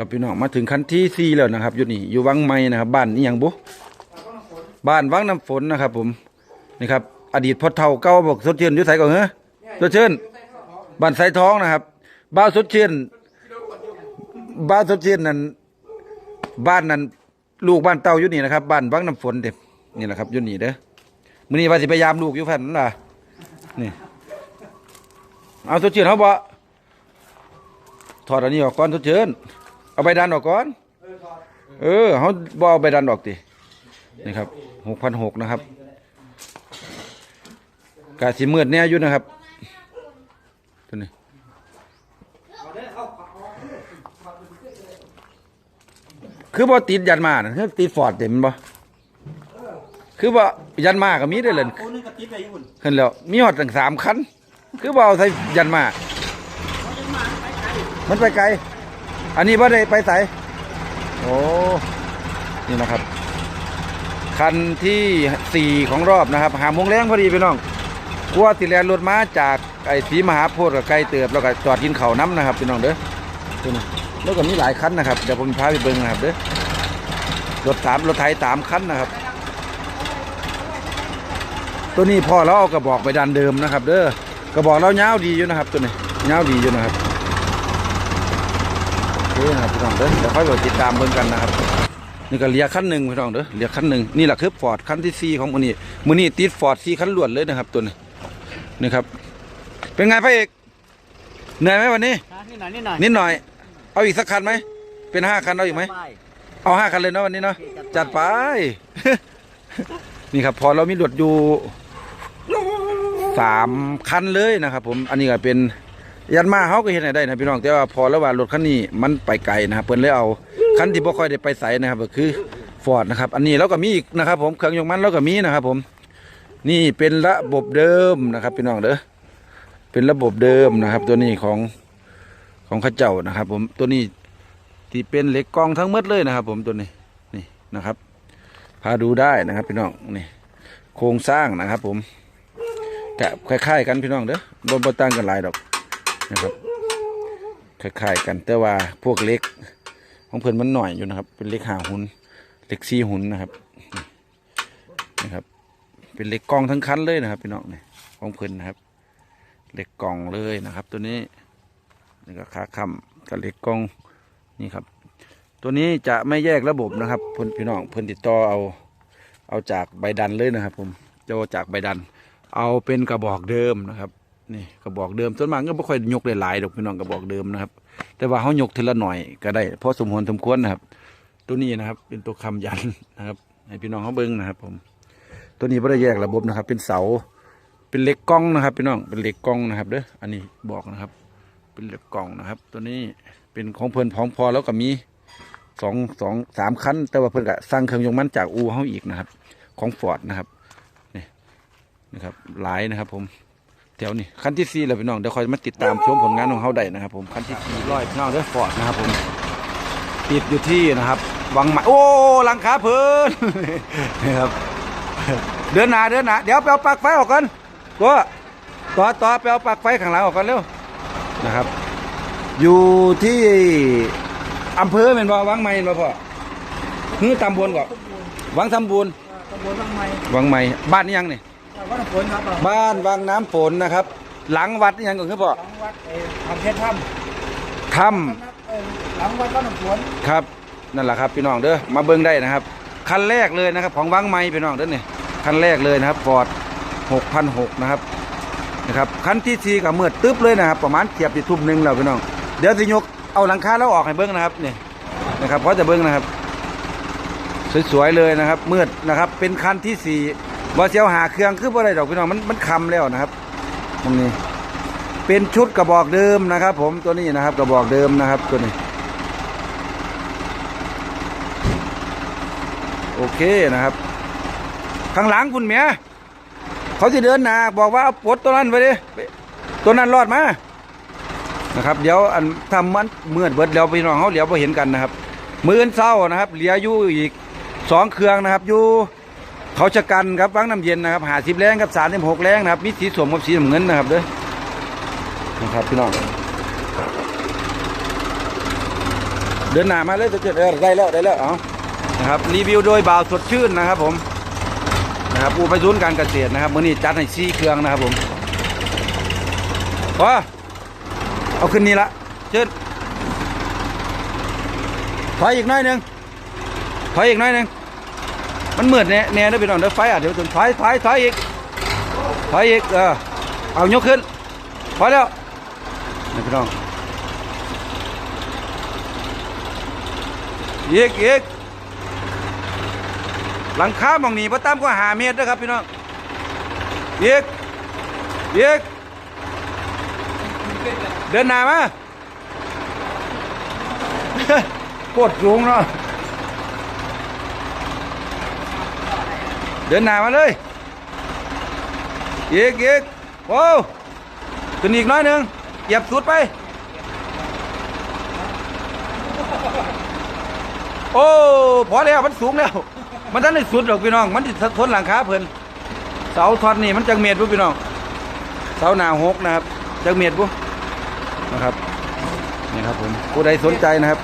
ครับพี่น้องมาถึงคันที่สี่แล้วนะครับอยู่นี่อยู่วังไม้นะครับ บ้านนี่ยังบุบ้านวังน้ำฝนนะครับ ผมนี่ครับ อดีตพ่อเฒ่าเก่าบอกสดชื่นอยู่ไสก่อนเหรอสดชื่นบ้านไสท้องนะครับ บ้านสดชื่นบ้านสดชื่นนั่นบ้านนั้นลูกบ้านเต่าอยู่นี่นะครับ บ้านวังน้ำฝนเด็นี่แหละครับอยู่นี่เด้อมื้อนี้ว่าสิพยายามลูกอยู่แผ่นนั่นล่ะนี่เอาสดชื่นเขาบ่ถอดอันนี้ออกก่อนทุกเชิญ เอาใบดันออกก่อน เออเขาบเอาใบดันออกตินี่ครับหกพันหกนะครับกาสีมืดแน่อยู่นะครับตัวนี้คือบ่ติดยันมานะคือติดฟอร์ดเต็มบ่คือบ่ยันมาก็มีได้เลยโอ้นึงกระติบไปอยู่หุ่นเห็นแล้วมีหอดตั้งสามคัน คือบ่เอาใส่ยันมา มันไปไกล อันนี้ว่าได้ไปไสโอ้นี่นะครับ คันที่สี่ของรอบนะครับหามงแรงพอดีพี่น้องกลัวติแลนรถม้าจากไอ้สีมหาโพธิ์กับไกลเติบแล้วก็จอดกินเขาน้ำนะครับพี่น้องเด้อตัวนี้แล้วก็มีหลายคันนะครับเดี๋ยวผมพาไปเบิ่งนะครับเด้อรถสามรถไทยสามคันนะครับ ตัวนี้พ่อเราเอากระบอกไปดันเดิมนะครับ เด้อกระบอกเราเงาวดีอยู่นะครับ ตัวนี้เงาวดีอยู่นะครับ เคนะครับพี่น้องเด้อเดี๋ยวค่อยไปติดตามเบิ่งกันนะครับ นี่ก็เลียขั้นหนึ่งพี่น้องเด้อเลียขั้นหนึ่งนี่แหละคือฟอร์ดขั้นที่สี่ของมือนี้มือนี้ติดฟอร์ดสี่ขั้นล้วนเลยนะครับตัวนี้นี่ครับ เป็นไงพระเอกเหนื่อยไหมวันนี้นี่หน่อยนี่หน่อยนิดหน่อย เอาอีกสักคันไหมเป็นห้าคันเอาอีกไหมไปเอาห้าคันเลยเนาะวันนี้เนาะจัดไป นี่ครับ พอเรามีรถอยู่สามคันเลยนะครับ ผมอันนี้ก็เป็น ยันมาเขาก็เห็นได้นะพี่น้องแต่ว่าพอแล้วว่ารถคันนี้มันไปไกลนะครับเพิ่นเลยเอาคันที่บ่ค่อยได้ไปใส่นะครับก็คือฟอร์ดนะครับอันนี้เราก็มีอีกนะครับ ผมเครื่องยนต์มันเราก็มีนะครับ ผม นี่เป็นระบบเดิมนะครับ พี่น้องเด้อเป็นระบบเดิมนะครับ ตัวนี้ของของข้าเจ้านะครับ ผมตัวนี้ที่เป็นเหล็กกองทั้งหมดเลยนะครับ ผมตัวนี้นี่นะครับ พาดูได้นะครับ พี่น้องนี่โครงสร้างนะครับ ผมกะคล้ายๆกันพี่น้องเด้อบนบต่างกันหลายดอก นะครับคล้ายๆกันแต่ว่าพวกเล็ก ของเพิ่อนมันหน่อยอยู่นะครับ เป็นเล็กหาหุนเล็กซีหุนนะครับนะครับ เป็นเล็กกองทั้งคันเลยนะครับพี่น้องเนี่ยของเพิ่นนะครับเล็กกองเลยนะครับ ตัวนี้นี่ก็ขาค้ำกับเล็กกองนี่ครับ ตัวนี้จะไม่แยกระบบนะครับเพื่อนพี่น้องเพื่อนติดต่อเอาเอาจากใบดันเลยนะครับ ผมจะเอาจากใบดัน เอาเป็นกระบอกเดิมนะครับ นี่กระบอกเดิมส่วนมากก็ไม่ค่อยยกหลายๆดอกพี่น้องกระบอกเดิมนะครับ แต่ว่าเขายกทีละหน่อยก็ได้เพราะสมควรสมควรนะครับ ตัวนี้นะครับ เป็นตัวคำยันนะครับให้พี่น้องเขาเบิ้งนะครับ ผม ตัวนี้ไม่ได้แยกระบบนะครับ เป็นเสา เป็นเหล็กกล้องนะครับ พี่น้องเป็นเหล็กกล้องนะครับเด้ออันนี้บอกนะครับ เป็นเหล็กกล้องนะครับ ตัวนี้เป็นของเพลินพร้อมพอแล้วก็มีสองสองสามคันแต่ว่าเพิ่นก็สร้างเครื่องยนต์มันจากอูเฮาอีกนะครับ ของฟอร์ดนะครับนี่นะครับหลายนะครับ ผม แถวนี้คันที่สี่แล้วพี่น้องเดี๋ยวคอยมาติดตามชมผลงานของเฮาได้นะครับ ผมคันที่สี่ร้อยพี่น้องเด้อฟอร์ดนะครับผมติดอยู่ที่นะครับวังใหม่โอ้หลังคาเพิ่นนี่ครับเดินหนาเดินหนาเดี๋ยวไปเอาปลั๊กไฟออกก่อนตัวต่อต่อไปเอาปลั๊กไฟข้างหลังออกก่อนเร็วนะครับ อยู่ที่อำเภอเป็นบ่วังใหม่บ่พ่อฮือตำบลก่อนวังตำบลตำบลบางไม้วังใหม่บ้านนี่ยังนี่ วัดน้ำฝนครับบ้านวังน้ำฝนนะครับ หลังวัดนี่ยังก่อนคือพ่อหลังวัดเอ่อทำเพชรถ้ถ้ำเอ่อหลังวัดวัดน้ำฝนำครับนั่นแหละครับพี่น้องเด้อมาเบิ่งได้นะครับ คันแรกเลยนะครับ ของวังใหม่พี่น้องเด้อนี่คันแรกเลยนะครับฟอร์ด6,600นะครับนะครับคันที่สี่กับเมื่อตึ๊บเลยนะครับ ประมาณเทียบที่ทุ่มหนึ่งแล้วพี่น้องเดี๋ยวสิยกเอาหลังคาแล้วออกให้เบิ่งนะครับนี่นะครับเพราะจะเบิ่งนะครับ สวยๆเลยนะครับมืดนะครับ เป็นคันที่สี่ บอเซียวหาเครื่องคือบ่ได้ดอกพี่น้องมันมันคำแล้วนะครับตรงนี้เป็นชุดกระบอกเดิมนะครับ ผมตัวนี้นะครับกระบอกเดิมนะครับตัวนี้ โอเคนะครับ ข้างหลังคุณเมียเขาจะเดินหนาบอกว่าเอาปลดตัวนั้นไปดิตัวนั้นรอดมานะครับ เดี๋ยวอันทำมันเมื่อเบิดเดี๋ยวพี่น้องเขาเดี๋ยวพอเห็นกันนะครับ มืออนเศร้านะครับ เหลืออยู่อีกสองเครื่องนะครับอยู่ เขาชะกันครับวังน้ำเย็นนะครับหาสิบแรงครับสามสิบหกแรงนะครับมีสีสวมกับสีน้ำเงินนะครับเด้อนะครับพี่น้องเดินหน้ามาเลยจะเกิดเออได้แล้วได้แล้วเอานะครับรีวิวโดยบ่าวสดชื่นนะครับผมนะครับอูไปศูนย์การเกษตรนะครับมื้อนี้จัดให้ซีเครื่องนะครับผมว้าเอาขึ้นนี่ละเชิญถอยอีกน้อยหนึงถอยอีกน้อยหนึง มันเหมืดแน่แน่เด้อพี่น้องเด้ไฟอะเดี๋ยวจนถอยถอยถอยอีกถอยอีกเออเอายกขึ้นพอแล้วนี่พี่น้องอีกอีกหลังคาหมองนี้พระตามก็หาเมตรนะครับพี่น้องอีกอีกเดินหน้ามาโคตรสูงเนาะ เดินหน้ามาเลยอีกอีกโอ้ขึ้นอีกน้อยหนึ่งเหยียบสุดไป โอ้พอแล้วมันสูงแล้ว มันทันได้สุดหรอกพี่น้อง มันติดทนหลังคาเพิ่นเสาทอดนี่มันจังเมียดปุ๊พี่น้อง เสาหนาหกนะครับจังเมียดปุ๊นะครับนี่ครับผมผู้ใดสนใจนะครับ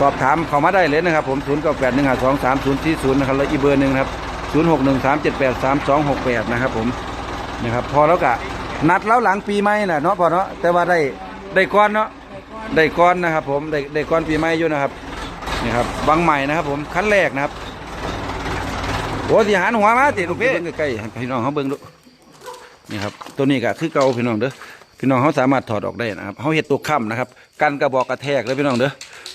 สอบถามเข้ามาได้เลยนะครับ ผม 0 9 8 1 5 2 3 0 4 0 นะครับแล้วอีเบอร์หนึ่งครับ 0 6 1 3 7 8 3 2 6 8 นะครับผมนะครับพอแล้วกะนัดแล้วหลังปีใหม่น่ะเนาะพอเนาะแต่ว่าได้ได้ก้อนเนาะได้ก้อนนะครับ ผมได้ได้ก้อนปีใหม่อยู่นะครับนี่ครับบางใหม่นะครับ ผมขั้นแรกนะครับโอ้สิหันหัวมาติลูกพี่เบิ่งใกล้ๆให้พี่น้องเขาเบิ่งดูนี่ครับตัวนี้ก็คือเก่าพี่น้องเด้อพี่น้องเขาสามารถถอดออกได้นะครับเขาเห็ดตัวค้ำนะครับกันกระบอกกระแทกเลยพี่น้องเด้อ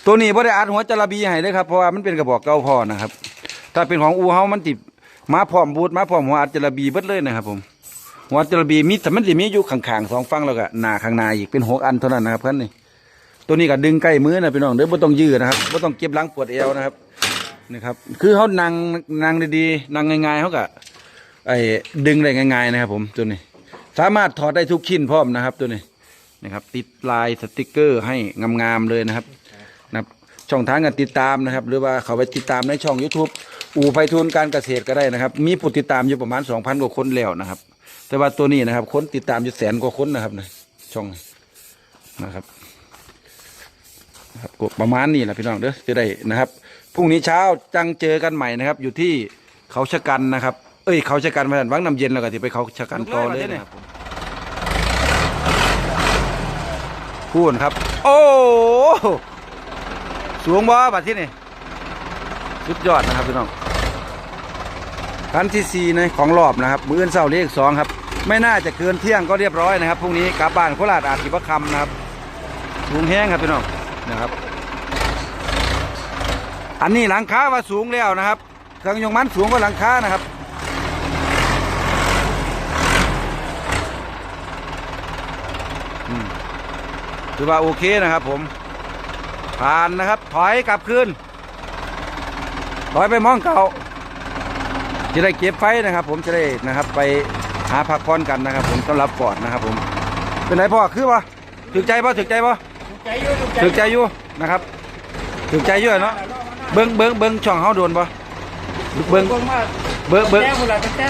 ตัวนี้บ่ได้อัดหัวจระบีให้เลยครับเพราะว่ามันเป็นกระบอกเก่าพอนะครับ ถ้าเป็นของอูเฮามันติ มาพร้อมบูทมาพร้อมหัวอัดจระบีเบิดเลยนะครับผมหัวจระบีมีแต่มันจะมีอยู่ข้างๆสองฝั่งแล้วก็หน้าข้างหน้าอีกเป็นหกอันเท่านั้นนะครับเพื่อนนี่ตัวนี้ก็ดึงใกล้มือนะพี่น้องเด้อบ่ต้องยืดนะครับบ่ต้องเก็บหลังปวดเอวนะครับนี่ครับ คือเขานั่งนั่งดีๆนั่งง่ายๆเขาก็ไอ้ดึงได้ง่ายๆนะครับ ผมตัวนี้ สามารถถอดได้ทุกชิ้นพร้อมนะครับ ตัวนี้นะครับ ติดลายสติกเกอร์ให้งามๆเลยนะครับ ช่องทางการติดตามนะครับ หรือว่าเขาไปติดตามในช่อง YouTube อู่ไพฑูรย์การเกษตรก็ได้นะครับ มีผู้ติดตามอยู่ประมาณ2,000กว่าคนแล้วนะครับ แต่ว่าตัวนี้นะครับ คนติดตามอยู่แสนกว่าคนนะครับนะช่องนะครับครับประมาณนี้แหละพี่น้องเด้อจะได้นะครับพรุ่งนี้เช้าจังเจอกันใหม่นะครับ อยู่ที่เขาชะกันนะครับ เอ้ยเขาชะกันมาวังน้ำเย็นแล้วก็ที่ไปเขาชะกันต่อเลยนะครับพูดครับ โอ้ สูงบ่บัดที่นี่สุดยอดนะครับพี่น้องคันที่สี่ในของรอบนะครับ มืออนเสาร์เลขสองครับ ไม่น่าจะเกินเที่ยงก็เรียบร้อยนะครับพรุ่งนี้กลับบ้านโคราชอาจสิบคำนะครับสูงแห้งครับพี่น้องนะครับ อันนี้หลังคาว่าสูงแล้วนะครับเครื่องยนต์มันสูงกว่าหลังคานะครับถือว่าโอเคนะครับผม ผ่านนะครับ ถอยกลับคืนถอยไปมองเก่าจะได้เก็บไฟนะครับ ผมจะได้นะครับไปหาพักผ่อนกันนะครับ ผมสำหรับปอดนะครับ ผมเป็นไรพ่อคือวะถึกใจป่ะถึกใจป่ะใจอยู่ถูกใจถึกใจอยู่นะครับถึกใจอยู่เนาะเบิ้งเบิ้งเบิ้งช่องเฮาโดนปะเบิ้งเบิ่งมาเบิ้งเบิ้งแจ้งเวลาตั้งแต่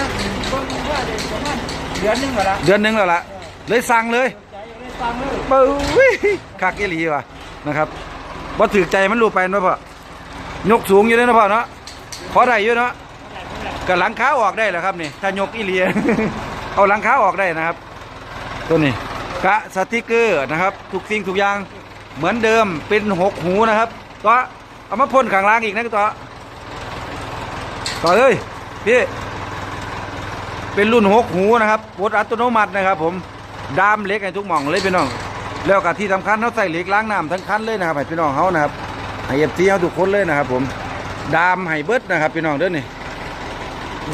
เบิ่งว่าเดือนประมาณเดือนหนึงเหรอละเดือนหนึงแล้วล่ะเลยสั่งเลยใจอยู่ได้ฟังเลยเบ้ยคักอีหลีว่ะนะครับ บ่ถึกใจมันรู้ไปเนาะพ่อยกสูงอยู่เลยนะพ่อเนาะพอได้อยู่เนาะก็หลังขาออกได้แหละครับนี่ถ้ายกอีหลียเอาหลังขาออกได้นะครับ ตัวนี้กะสติกเกอร์นะครับทุกสิ่งทุกอย่างเหมือนเดิมเป็นหกหูนะครับตัวเอามาพ่นข้างล่างอีกนะตัวต่อเลยพี่เป็นรุ่นหกหูนะครับปลดอัตโนมัตินะครับ ผมดามเล็กให้ทุกหม่องเลยพี่น้อง แล้วก็ที่สำคัญเขาใส่เหล็กล้างน้ำทั้งคันเลยนะครับให้พี่น้องเขานะครับให้เอฟซีเขาทุกคนเลยนะครับ ผมดามให้เบิดนะครับพี่น้องเด้อนี่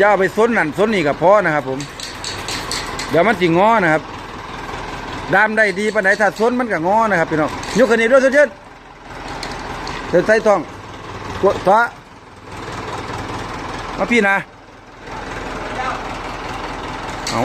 ย่าไปซนนั่นซนนี่กับพ่อนะครับ ผม เดี๋ยวมันจิงอนะครับ ดามได้ดีปานไหนถ้าซนมันก็งอนะครับพี่น้องยกขึ้นนี้ด้วยสุดเช่นเดินใส่ทองกดฟ้ามาพี่นะเอา